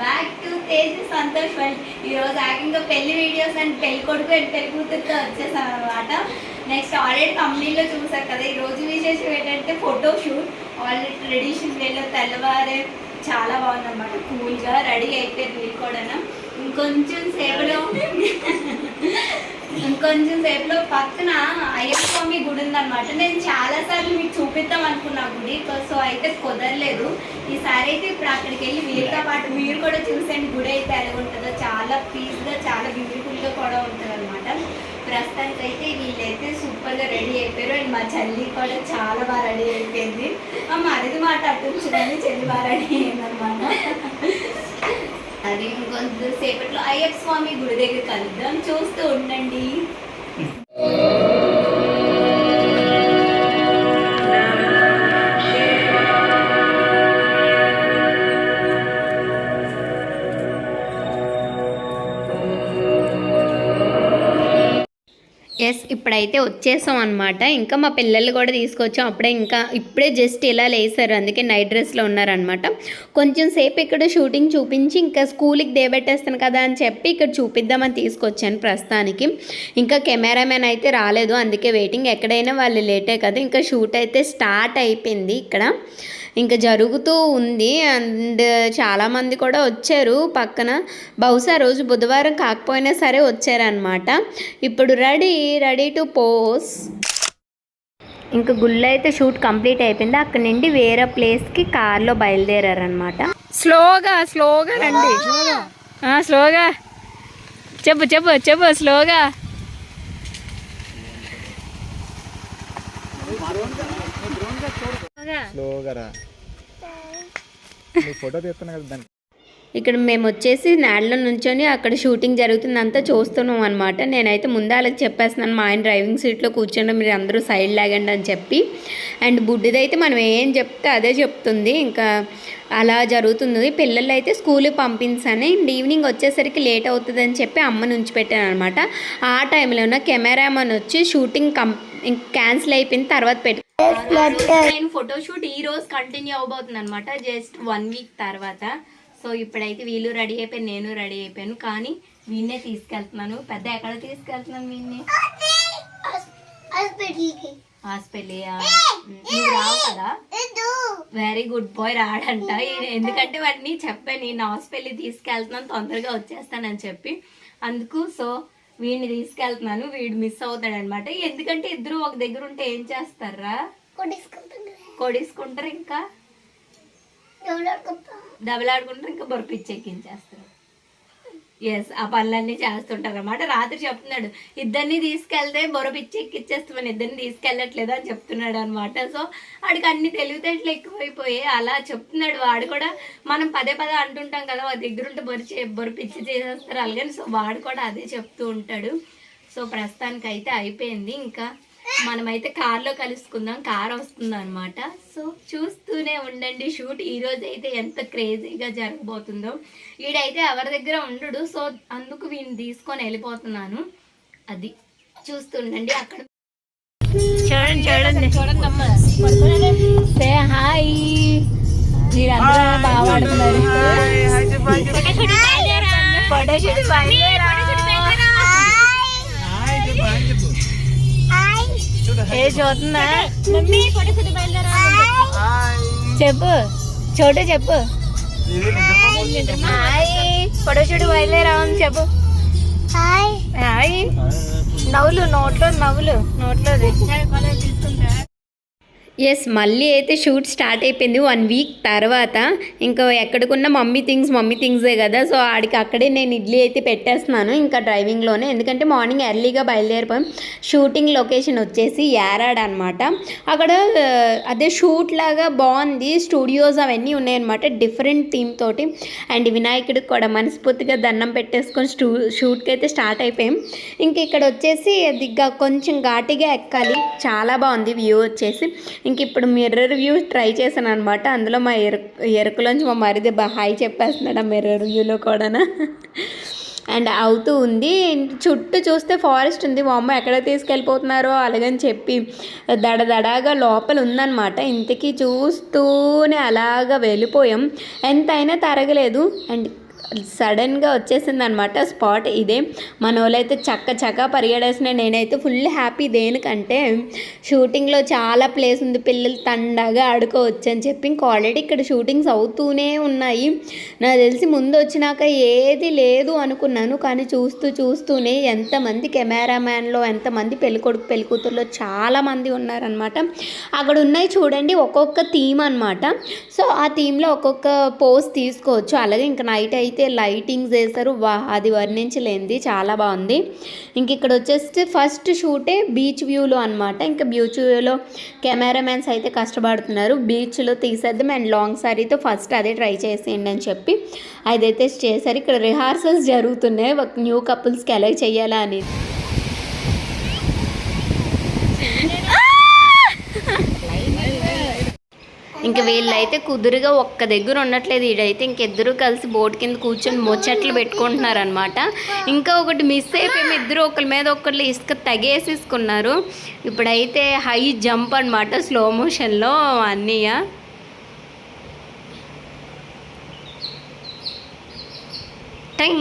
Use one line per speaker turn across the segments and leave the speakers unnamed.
Back to Tej Santosh world. ఈరోజు ఏకంగా పెళ్ళి వీడియోస్ అండ్ పెళ్ళి కొడుకు అండ్ పెళ్ళి కూతురుతో వచ్చేసాను అనమాట నెక్స్ట్ ఆల్రెడీ కంపెనీలో చూసారు కదా ఈ రోజు విశేషం ఏంటంటే ఫోటో షూట్ ఆల్రెడీ ట్రెడిషన్ వేలో తెల్లవారే చాలా బాగుందన్నమాట. కూల్గా రెడీ వీళ్ళు కూడా ఇంకొంచెం సేపులో ఇంకొంచెం సేపులో పక్కన అయ్యప్ప స్వామి గుడి ఉందన్నమాట. నేను చాలా సార్లు మీకు చూపిద్దాం అనుకున్నా గుడి సో అయితే కుదరలేదు. ఈసారి అయితే ఇప్పుడు అక్కడికి వెళ్ళి వీరితో పాటు మీరు కూడా చూసేయండి. గుడి అయితే ఎలా ఉంటుందో చాలా పీస్గా చాలా బ్యూటిఫుల్గా కూడా ఉంటుంది అనమాట ప్రస్తుతానికి అయితే వీళ్ళైతే సూపర్గా రెడీ అయిపోయారు. అండ్ మా చెల్లి కూడా చాలా బాగా రెడీ అయిపోయింది. మా మరిది మాట అట్టుంచుదని చెల్లి బాగా రెడీ అయిందనమాట అది ఇంకొంత సేపట్లో అయ్యప్ప స్వామి గుడి దగ్గర కలుద్దాం. చూస్తూ ఉండండి. ఎస్ ఇప్పుడైతే వచ్చేసాం అనమాట ఇంకా మా పిల్లలు కూడా తీసుకొచ్చాం. అప్పుడే ఇంకా ఇప్పుడే జస్ట్ ఇలా లేసారు. అందుకే నైట్ డ్రెస్లో ఉన్నారనమాట కొంచెం సేపు ఇక్కడ షూటింగ్ చూపించి ఇంకా స్కూల్కి దేబెట్టేస్తాను కదా అని చెప్పి ఇక్కడ చూపిద్దామని తీసుకొచ్చాను ప్రస్తుతానికి. ఇంకా కెమెరామెన్ అయితే రాలేదు. అందుకే వెయిటింగ్ ఎక్కడైనా వాళ్ళు లేటే కదా. ఇంకా షూట్ అయితే స్టార్ట్ అయిపోయింది ఇక్కడ. ఇంకా జరుగుతూ ఉంది. అండ్ చాలామంది కూడా వచ్చారు పక్కన. బహుశా రోజు బుధవారం కాకపోయినా సరే వచ్చారనమాట ఇప్పుడు రెడీ రెడీ టు పోస్ ఇంకా గుళ్ళు అయితే షూట్ కంప్లీట్ అయిపోయింది. అక్కడ నుండి వేరే ప్లేస్కి కార్లో బయలుదేరారనమాట
స్లోగా స్లోగా రండి. ఆ, స్లోగా. చెప్పు చెప్పు చెప్పు స్లోగా.
ఫోటో తీస్తున్నా కదా దాన్ని
ఇక్కడ మేము వచ్చేసి నాడలో నుంచొని అక్కడ షూటింగ్ జరుగుతుందంతా చూస్తున్నాం అనమాట నేనైతే ముందే వాళ్ళకి చెప్పేస్తున్నాను మా ఆయన డ్రైవింగ్ సీట్లో కూర్చోండి మీరు అందరూ సైడ్ లాగండి అని చెప్పి. అండ్ బుడ్డిదైతే మనం ఏం చెప్తే అదే చెప్తుంది. ఇంకా అలా జరుగుతుంది. పిల్లలు అయితే స్కూల్కి పంపించాను అండ్ ఈవినింగ్ వచ్చేసరికి లేట్ అవుతుంది అని చెప్పి అమ్మ నుంచి పెట్టాను అనమాట ఆ టైంలో ఉన్న కెమెరామన్ వచ్చి షూటింగ్ కం క్యాన్సిల్ అయిపోయిన తర్వాత పెట్టి నేను ఫోటోషూట్ ఈ రోజు కంటిన్యూ అవబోతుంది అనమాట జస్ట్ వన్ వీక్ తర్వాత. సో ఇప్పుడైతే వీళ్ళు రెడీ అయిపోయాను నేను రెడీ అయిపోయాను. కానీ వీళ్ళనే తీసుకెళ్తున్నాను. పెద్ద ఎక్కడ తీసుకెళ్తున్నాను వీళ్ళని హాస్పిటల్ నువ్వు రావు కదా? వెరీ గుడ్ బాయ్ రాడంట. ఎందుకంటే వాడిని చెప్పాను నేను హాస్పిటల్ తీసుకెళ్తున్నాను తొందరగా వచ్చేస్తానని చెప్పి. అందుకు సో వీడిని తీసుకెళ్తున్నాను. వీడు మిస్ అవుతాడు అనమాట ఎందుకంటే ఇద్దరు ఒక దగ్గర ఉంటే ఏం చేస్తారా? కొడేసుకుంటారు ఇంకా? డబుల్ ఇంకా బొరపిచ్చి ఎక్కించేస్తారు ఎస్ ఆ పనులన్నీ చేస్తుంటారు అనమాట రాత్రి చెప్తున్నాడు ఇద్దరిని తీసుకెళ్తే బొరపిచ్చి ఎక్కిచ్చేస్తామని ఇద్దరిని తీసుకెళ్ళట్లేదు అని చెప్తున్నాడు అనమాట సో వాడికి అన్ని తెలివితేటలు ఎక్కువైపోయి అలా చెప్తున్నాడు. వాడు కూడా మనం పదే పదే అంటుంటాం కదా వాడి దగ్గర ఉంటే బొరిచే బొరపిచ్చి చేసేస్తారు అలాగని. సో వాడు కూడా అదే చెప్తూ ఉంటాడు. సో ప్రస్తుతానికి అయితే అయిపోయింది. ఇంకా మనమైతే కార్లో కలుసుకుందాం. కార్ వస్తుంది అనమాట సో చూస్తూనే ఉండండి. షూట్ ఈ రోజు అయితే ఎంత క్రేజీగా జరగబోతుందో. వీడైతే ఎవరి దగ్గర ఉండడు సో అందుకు వీడిని తీసుకొని వెళ్ళిపోతున్నాను. అది చూస్తుండండి. అక్కడ
చూడండి చూడండి చూడండి సే హాయ్ మీరందరూ బాగా ఆడుతున్నారు. ఫోటోషూట్ బయలుదేరా. ఏ చూస్తుందా చెప్పు చోటు చెప్పు. బయలుదేరా చెప్పు. హాయ్. నవ్వులు నోట్లో నవ్వులు నోట్లోది.
ఎస్ మళ్ళీ అయితే షూట్ స్టార్ట్ అయిపోయింది వన్ వీక్ తర్వాత. ఇంకా ఎక్కడికున్న మమ్మీ థింగ్స్ మమ్మీ థింగ్సే కదా. సో ఆడికి అక్కడే నేను ఇడ్లీ అయితే పెట్టేస్తున్నాను. ఇంకా డ్రైవింగ్లోనే ఎందుకంటే మార్నింగ్ ఎర్లీగా బయలుదేరిపోయాం. షూటింగ్ లొకేషన్ వచ్చేసి యారాడ్ అనమాట అక్కడ అదే షూట్ లాగా బాగుంది. స్టూడియోస్ అవన్నీ ఉన్నాయన్నమాట. డిఫరెంట్ థీమ్ తోటి. అండ్ వినాయకుడికి కూడా మనస్ఫూర్తిగా దండం పెట్టేసుకొని స్టూ షూట్కి అయితే స్టార్ట్ అయిపోయాం. ఇంక ఇక్కడ వచ్చేసి అది కొంచెం ఘాటిగా ఎక్కాలి. చాలా బాగుంది వ్యూ వచ్చేసి. ఇంక ఇప్పుడు మిర్రర్ వ్యూ ట్రై చేశాను అనమాట అందులో మా ఎరు ఎరుకులోంచి మా మరిది బా హాయ్ చెప్పేస్తున్నాడు ఆ మిర్రర్ వ్యూలో కూడా అండ్ అవుతూ ఉంది. చుట్టూ చూస్తే ఫారెస్ట్ ఉంది. మా ఎక్కడ తీసుకెళ్ళిపోతున్నారో? అలాగని చెప్పి దడదడాగా లోపల ఉందన్నమాట. ఇంతకీ చూస్తూనే అలాగా వెళ్ళిపోయాం. ఎంతైనా తరగలేదు. అండ్ సడన్గా వచ్చేసింది అనమాట స్పాట్ ఇదే. మన వాళ్ళైతే చక్క చక్క పరిగెడేసిన నేనైతే ఫుల్ హ్యాపీ దేనికంటే షూటింగ్లో చాలా ప్లేస్ ఉంది. పిల్లలు తండగా ఆడుకోవచ్చు అని చెప్పి ఇంకా ఆల్రెడీ ఇక్కడ షూటింగ్స్ అవుతూనే ఉన్నాయి. నాకు తెలిసి ముందు వచ్చినాక ఏది లేదు అనుకున్నాను. కానీ చూస్తూ చూస్తూనే ఎంతమంది కెమెరామ్యాన్లో ఎంతమంది పెళ్ళికొడుకు పెళ్ళికూతురులో చాలామంది ఉన్నారనమాట. అక్కడ ఉన్నాయి చూడండి ఒక్కొక్క థీమ్ అనమాట. సో ఆ థీమ్లో ఒక్కొక్క పోస్ట్ తీసుకోవచ్చు. అలాగే ఇంకా నైట్ అయితే లైటింగ్స్ వేస్తారు వా అది వర్ణించలేంది చాలా బాగుంది. ఇంక ఇక్కడ వచ్చేసి ఫస్ట్ షూటే బీచ్ వ్యూలో అనమాట ఇంకా బీచ్ వ్యూలో కెమెరామెన్స్ అయితే కష్టపడుతున్నారు. బీచ్లో తీసేద్దాం అండ్ లాంగ్ సారీతో ఫస్ట్ అదే ట్రై చేసేయండి అని చెప్పి అదైతే చేశారు. ఇక్కడ రిహార్సల్స్ జరుగుతున్నాయి. ఒక న్యూ కపుల్స్కి ఎలా చేయాలా అని ఇంక వీళ్ళైతే కుదురుగా ఒక్క దగ్గర ఉండట్లేదు. ఈడైతే ఇంకిద్దరు కలిసి బోట్ కింద కూర్చొని ముచ్చట్లు పెట్టుకుంటున్నారు అనమాట ఇంకా ఒకటి మిస్ అయిపోయి ఇద్దరు ఒకరి మీద ఒకళ్ళు ఇసుక తగేసేసుకున్నారు. ఇప్పుడైతే హై జంప్ అనమాట స్లో మోషన్లో అన్నయ్య. టైం.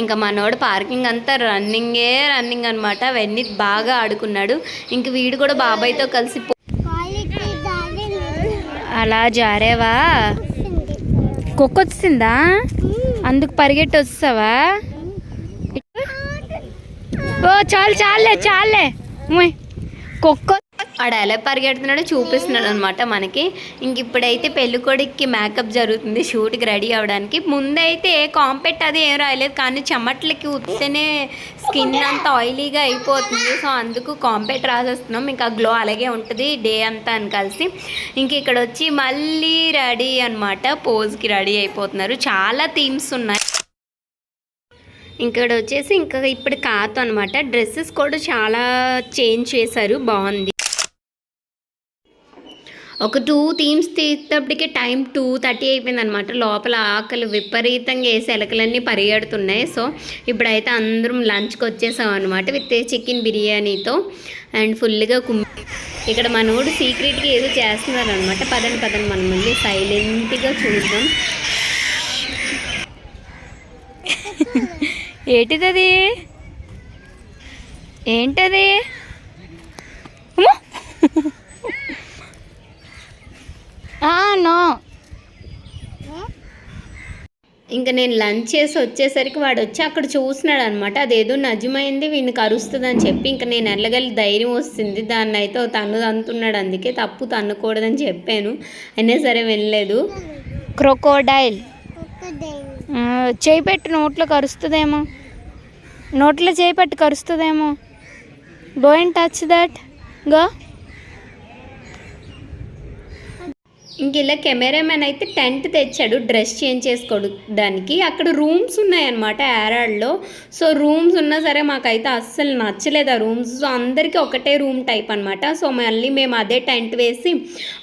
ఇంకా మనోడు పార్కింగ్ అంతా రన్నింగే రన్నింగ్ అనమాట అవన్నీ బాగా ఆడుకున్నాడు. ఇంక వీడు కూడా బాబాయ్తో కలిసి అలా జారేవా? కుక్క వచ్చిందా? అందుకు పరిగెట్టి వస్తావా ఓ చాలు చాలే చాలే కుక్క ఆడ ఎలా పరిగెడుతున్నాడో చూపిస్తున్నాడు అనమాట మనకి. ఇంక ఇప్పుడైతే పెళ్ళికొడికి మేకప్ జరుగుతుంది షూట్కి రెడీ అవ్వడానికి ముందైతే కాంపెట్ అది ఏం రాయలేదు కానీ చెమట్లకి ఉత్తనే స్కిన్ అంతా ఆయిలీగా అయిపోతుంది. సో అందుకు కాంపెట్ రాసేస్తున్నాం. ఇంకా గ్లో అలాగే ఉంటుంది డే అంతా అని కలిసి. ఇంక ఇక్కడ వచ్చి మళ్ళీ రెడీ అనమాట పోజ్కి రెడీ అయిపోతున్నారు. చాలా థీమ్స్ ఉన్నాయి. ఇక్కడ వచ్చేసి ఇంకా ఇప్పుడు కాదు అనమాట డ్రెస్సెస్ కూడా చాలా చేంజ్ చేశారు బాగుంది. ఒక టూ థీమ్స్ తీసేటప్పటికి టైం టూ థర్టీ అయిపోయింది అనమాట లోపల ఆకలి విపరీతంగా వేసి ఎలకలన్నీ పరిగెడుతున్నాయి. సో ఇప్పుడైతే అందరం లంచ్కి వచ్చేసాం అనమాట విత్ చికెన్ బిర్యానీతో. అండ్ ఫుల్గా కుమ్ ఇక్కడ మనోడు సీక్రెట్గా ఏదో చేస్తున్నారు అనమాట పదండి పదండి మనం సైలెంట్గా చూద్దాం.
ఏంటిది ఏంటది అమ్మో! ఆ, నో.
ఇంకా నేను లంచ్ చేసి వచ్చేసరికి వాడు వచ్చి అక్కడ చూస్తున్నాడు అనమాట అదేదో నజమైంది వీడిని కరుస్తుంది అని చెప్పి ఇంకా నేను వెళ్ళగలి ధైర్యం వస్తుంది. దాన్ని అయితే తన్ను తంతున్నాడు అందుకే తప్పు తన్నకూడదని చెప్పాను. అయినా సరే వెళ్ళలేదు
క్రొకోడైల్. చేయి పెట్టి నోట్లో కరుస్తుందేమో. నోట్లో చేయి పెట్టి కరుస్తుందేమో. Go and touch that go.
ఇంక ఇలా కెమెరామెన్ అయితే టెంట్ తెచ్చాడు డ్రెస్ చేంజ్ చేసుకోవడానికి అక్కడ రూమ్స్ ఉన్నాయన్నమాట ఏరాడ్లో సో రూమ్స్ ఉన్నా సరే మాకైతే అస్సలు నచ్చలేదు ఆ రూమ్స్. సో అందరికీ ఒకటే రూమ్ టైప్ అనమాట సో మళ్ళీ మేము అదే టెంట్ వేసి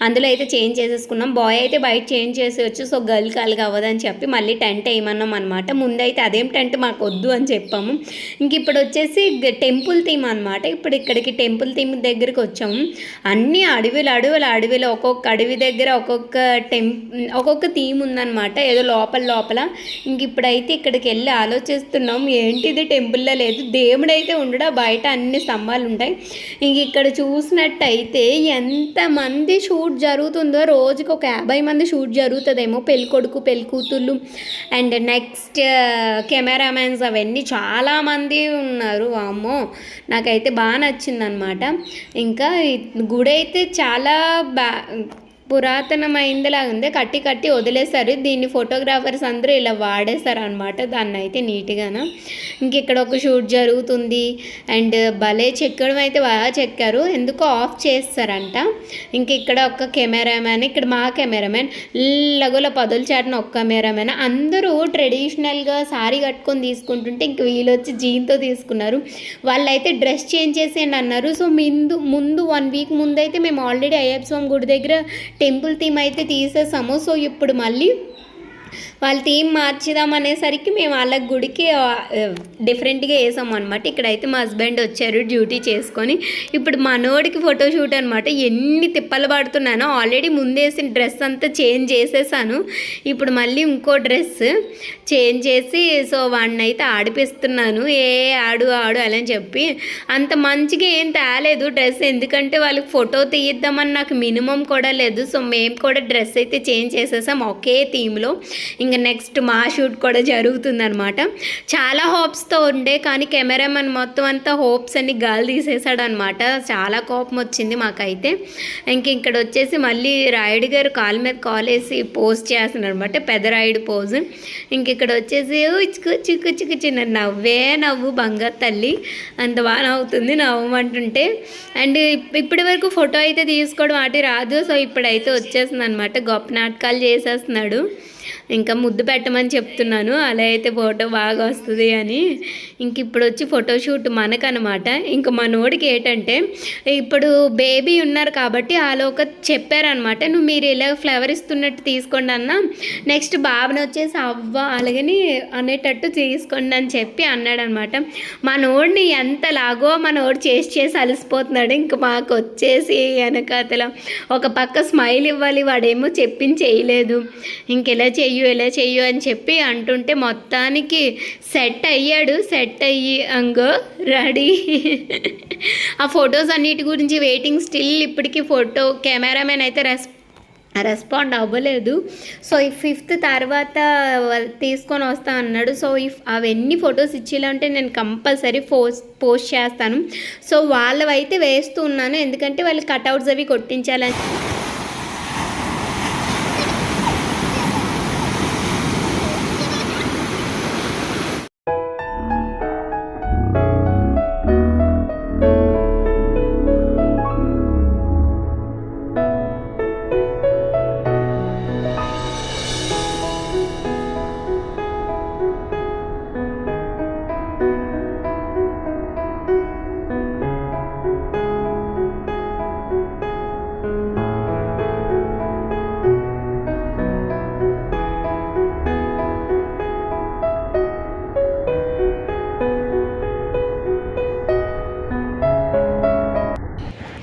అందులో అయితే చేంజ్ చేసేసుకున్నాం. బాయ్ అయితే బయట చేంజ్ చేసేయచ్చు సో గర్ల్ కలిగి అవ్వదని చెప్పి మళ్ళీ టెంట్ వేయమన్నాం అనమాట ముందైతే అదేం టెంట్ మాకు వద్దు అని చెప్పాము. ఇంక ఇప్పుడు వచ్చేసి టెంపుల్ థీమ్ అనమాట ఇప్పుడు ఇక్కడికి టెంపుల్ థీమ్ దగ్గరికి వచ్చాము. అన్ని అడవిలు అడవులు అడవిలో. ఒక్కొక్క అడవి దగ్గర ఒక్కొక్క టెం ఒక్కొక్క థీమ్ ఉందన్నమాట. ఏదో లోపల లోపల. ఇంక ఇప్పుడైతే ఇక్కడికి వెళ్ళి ఆలోచిస్తున్నాం ఏంటిది టెంపుల్లో లేదు. దేవుడైతే ఉండడా? బయట అన్ని స్తంభాలు ఉంటాయి. ఇంక ఇక్కడ చూసినట్టయితే ఎంతమంది షూట్ జరుగుతుందో రోజుకి ఒక యాభై మంది షూట్ జరుగుతుందేమో. పెళ్ళికొడుకు పెళ్ళికూతుళ్ళు అండ్ నెక్స్ట్ కెమెరామ్యాన్స్ అవన్నీ చాలామంది ఉన్నారు. అమ్మో నాకైతే బాగా నచ్చిందనమాట ఇంకా గుడి అయితే చాలా బా పురాతనమైందిలా ఉంది కట్టి కట్టి వదిలేశారు. దీన్ని ఫోటోగ్రాఫర్స్ అందరూ ఇలా వాడేశారు అనమాట దాన్ని అయితే నీట్గాన. ఇంక ఇక్కడ ఒక షూట్ జరుగుతుంది. అండ్ భలే చెక్కడం అయితే బాగా చెక్కారు. ఎందుకో ఆఫ్ చేస్తారంట. ఇంక ఇక్కడ ఒక కెమెరామ్యాన్ ఇక్కడ మా కెమెరామ్యాన్ లగుల పదులు చాటిన ఒక కెమెరామ్యాన్. అందరూ ట్రెడిషనల్గా సారీ కట్టుకొని తీసుకుంటుంటే ఇంక వీళ్ళు వచ్చి జీన్తో తీసుకున్నారు. వాళ్ళైతే డ్రెస్ చేంజ్ చేసేయండి అన్నారు. సో ముందు ముందు వన్ వీక్ ముందు అయితే మేము ఆల్రెడీ అయ్యప్ప స్వామి గుడి దగ్గర టెంపుల్ థీమ్ అయితే తీసేసాము. సో ఇప్పుడు మళ్ళీ వాళ్ళ థీమ్ మార్చిదాం అనేసరికి మేము వాళ్ళ గుడికి డిఫరెంట్గా వేసాం అనమాట ఇక్కడైతే మా హస్బెండ్ వచ్చారు డ్యూటీ చేసుకొని. ఇప్పుడు మనోడికి ఫోటోషూట్ అనమాట ఎన్ని తిప్పలు పడుతున్నానో ఆల్రెడీ ముందేసిన డ్రెస్ అంతా చేంజ్ చేసేసాను. ఇప్పుడు మళ్ళీ ఇంకో డ్రెస్ చేంజ్ చేసి సో వాడిని అయితే ఆడిపిస్తున్నాను. ఏ ఆడు ఆడు అలా అని చెప్పి. అంత మంచిగా ఏం తేలేదు డ్రెస్ ఎందుకంటే వాళ్ళకి ఫోటో తీయిద్దామని నాకు మినిమం కూడా లేదు. సో మేము కూడా డ్రెస్ అయితే చేంజ్ చేసేసాం ఒకే థీమ్లో ఇంకా నెక్స్ట్ మా షూట్ కూడా జరుగుతుందనమాట చాలా హోప్స్తో ఉండే కానీ కెమెరామెన్ మొత్తం అంతా హోప్స్ అన్ని గాలి తీసేశాడు అనమాట చాలా కోపం వచ్చింది మాకైతే. ఇంక ఇక్కడ వచ్చేసి మళ్ళీ రాయుడు గారు కాలు మీద కాల్ వేసి పోస్ట్ చేస్తున్నారు అనమాట పెద్ద రాయుడు పోజ్ ఇంక ఇక్కడ వచ్చేసి చిక్కు చిక్కు చిక్కు చిన్న నవ్వే నవ్వు బంగారు తల్లి అంత బాగా నవ్వుతుంది నవ్వమంటుంటే. అండ్ ఇప్పటి వరకు ఫోటో అయితే తీసుకోవడం వాటి రాదు. సో ఇప్పుడైతే వచ్చేసింది అనమాట గొప్ప నాటకాలు చేసేస్తున్నాడు. ఇంకా ముద్దు పెట్టమని చెప్తున్నాను. అలా అయితే ఫోటో బాగా వస్తుంది అని. ఇంక ఇప్పుడు వచ్చి ఫోటోషూట్ మనకనమాట. ఇంక మనోడికి ఏంటంటే ఇప్పుడు బేబీ ఉన్నారు కాబట్టి వాళ్ళు ఒక చెప్పారనమాట. నువ్వు మీరు ఇలా ఫ్లవర్ ఇస్తున్నట్టు తీసుకోండి అన్న. నెక్స్ట్ బాబుని వచ్చేసి అవ్వ అలాగని అనేటట్టు తీసుకోండి అని చెప్పి అన్నాడనమాట. మనోడిని ఎంత లాగో మనోడు చేసి చేసి అలసిపోతున్నాడు. ఇంక మాకు వచ్చేసి వెనకాతల ఒక పక్క స్మైల్ ఇవ్వాలి. వాడేమో చెప్పింది చేయలేదు. ఇంకెలా చెయ్యు ఇలా చెయ్యు అని చెప్పి అంటుంటే మొత్తానికి సెట్ అయ్యాడు. సెట్ అయ్యి అంగో రెడీ. ఆ ఫొటోస్ అన్నిటి గురించి వెయిటింగ్ స్టిల్ ఇప్పటికీ ఫోటో కెమెరామెన్ అయితే రెస్ రెస్పాండ్ అవ్వలేదు. సో ఈ ఫిఫ్త్ తర్వాత తీసుకొని వస్తా అన్నాడు. సో ఇఫ్ అవన్నీ ఫొటోస్ ఇచ్చేలాంటే నేను కంపల్సరీ పోస్ట్ పోస్ట్ చేస్తాను. సో వాళ్ళవైతే వేస్తూ ఉన్నాను. ఎందుకంటే వాళ్ళు కట్అవుట్స్ అవి కొట్టించాలని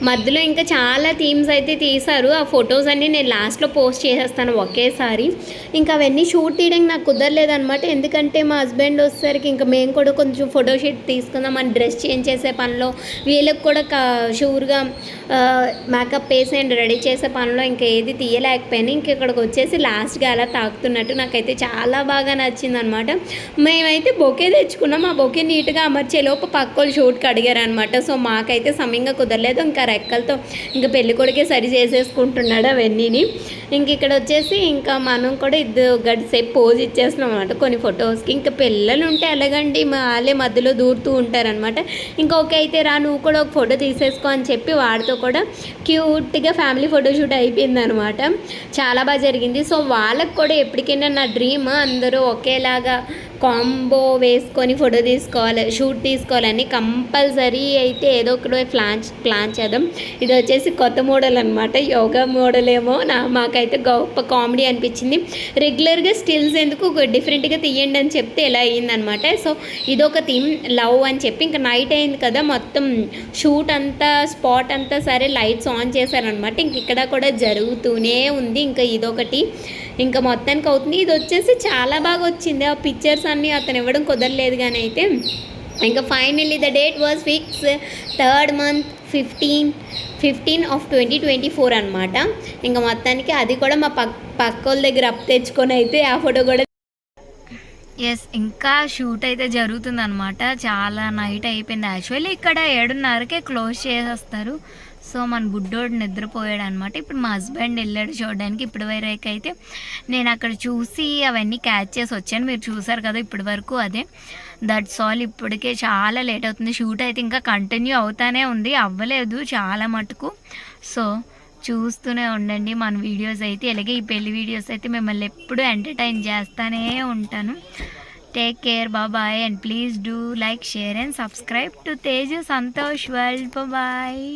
మధ్యలో ఇంకా చాలా థీమ్స్ అయితే తీశారు. ఆ ఫొటోస్ అన్నీ నేను లాస్ట్లో పోస్ట్ చేసేస్తాను ఒకేసారి. ఇంకా అవన్నీ షూట్ తీయడానికి నాకు కుదరలేదనమాట ఎందుకంటే మా హస్బెండ్ వచ్చేసరికి ఇంకా మేము కూడా కొంచెం ఫోటో షూట్ తీసుకుందాం అని డ్రెస్ చేంజ్ చేసే పనిలో వీళ్ళకి కూడా షూర్గా మేకప్ వేసి అండ్ రెడీ చేసే పనిలో ఇంకా ఏది తీయలేకపోయాను. ఇంక ఇక్కడికి వచ్చేసి లాస్ట్గా అలా తాకుతున్నట్టు నాకైతే చాలా బాగా నచ్చింది అనమాట మేమైతే బొకే తెచ్చుకున్నాం. ఆ బొకే నీట్గా అమర్చే లోపు పక్కోళ్ళు షూట్కి అడిగారు అనమాట సో మాకైతే సమయంగా కుదరలేదు. ఇంకా లెక్కలతో ఇంకా పెళ్ళి కొడుకే సరి చేసేసుకుంటున్నాడు అవన్నీని. ఇంక ఇక్కడ వచ్చేసి ఇంకా మనం కూడా ఇద్దరు గడిసేపు పోజ్ ఇచ్చేస్తున్నాం అనమాట కొన్ని ఫొటోస్కి ఇంకా పిల్లలు ఉంటే ఎలాగండి వాళ్ళే మధ్యలో దూరుతూ ఉంటారనమాట ఇంకా ఓకే అయితే రా నువ్వు కూడా ఒక ఫోటో తీసేసుకో అని చెప్పి వాడితో కూడా క్యూట్గా ఫ్యామిలీ ఫోటోషూట్ అయిపోయింది అనమాట చాలా బాగా జరిగింది. సో వాళ్ళకి కూడా ఎప్పటికైనా నా డ్రీమ్ అందరూ ఒకేలాగా కాంబో వేసుకొని ఫోటో తీసుకోవాలి షూట్ తీసుకోవాలని కంపల్సరీ అయితే ఏదో ఒకటి ప్లాన్ ప్లాన్ చేద్దాం. ఇది వచ్చేసి కొత్త మోడల్ అనమాట యోగా మోడల్ ఏమో. నా మాకైతే గొప్ప కామెడీ అనిపించింది. రెగ్యులర్గా స్టిల్స్ ఎందుకు డిఫరెంట్గా తీయండి అని చెప్తే ఎలా అయ్యిందనమాట సో ఇదొక థీమ్ లవ్ అని చెప్పి ఇంకా నైట్ అయింది కదా మొత్తం షూట్ అంతా స్పాట్ అంతా సరే లైట్స్ ఆన్ చేశారనమాట ఇంక ఇక్కడ కూడా జరుగుతూనే ఉంది. ఇంకా ఇదొకటి. ఇంకా మొత్తానికి అవుతుంది. ఇది వచ్చేసి చాలా బాగా వచ్చింది. ఆ పిక్చర్స్ అన్నీ అతను ఇవ్వడం కుదరలేదు కానీ అయితే. ఇంకా finally the date was fix third month fifteen fifteen of twenty twenty four అనమాట ఇంకా మొత్తానికి అది కూడా మా పక్ పక్క వాళ్ళ దగ్గర అప్ తెచ్చుకొని అయితే ఆ ఫోటో కూడా
ఎస్ ఇంకా షూట్ అయితే జరుగుతుంది అనమాట చాలా నైట్ అయిపోయింది. యాక్చువల్లీ ఇక్కడ ఏడున్నరకే క్లోజ్ చేసేస్తారు. సో మన బుడ్డోడు నిద్రపోయాడు అనమాట ఇప్పుడు మా హస్బెండ్ వెళ్ళాడు చూడడానికి. ఇప్పటి వరకు అయితే నేను అక్కడ చూసి అవన్నీ క్యాచ్ చేసి వచ్చాను. మీరు చూసారు కదా ఇప్పటి వరకు అదే. దట్స్ ఆల్ ఇప్పటికే చాలా లేట్ అవుతుంది. షూట్ అయితే ఇంకా కంటిన్యూ అవుతానే ఉంది. అవ్వలేదు చాలా మటుకు. సో చూస్తూనే ఉండండి మన వీడియోస్ అయితే. ఇలాగే ఈ పెళ్ళి వీడియోస్ అయితే మిమ్మల్ని ఎప్పుడూ ఎంటర్టైన్ చేస్తానే ఉంటాను. Take care bye and please do like share and subscribe to Teju Santosh world bye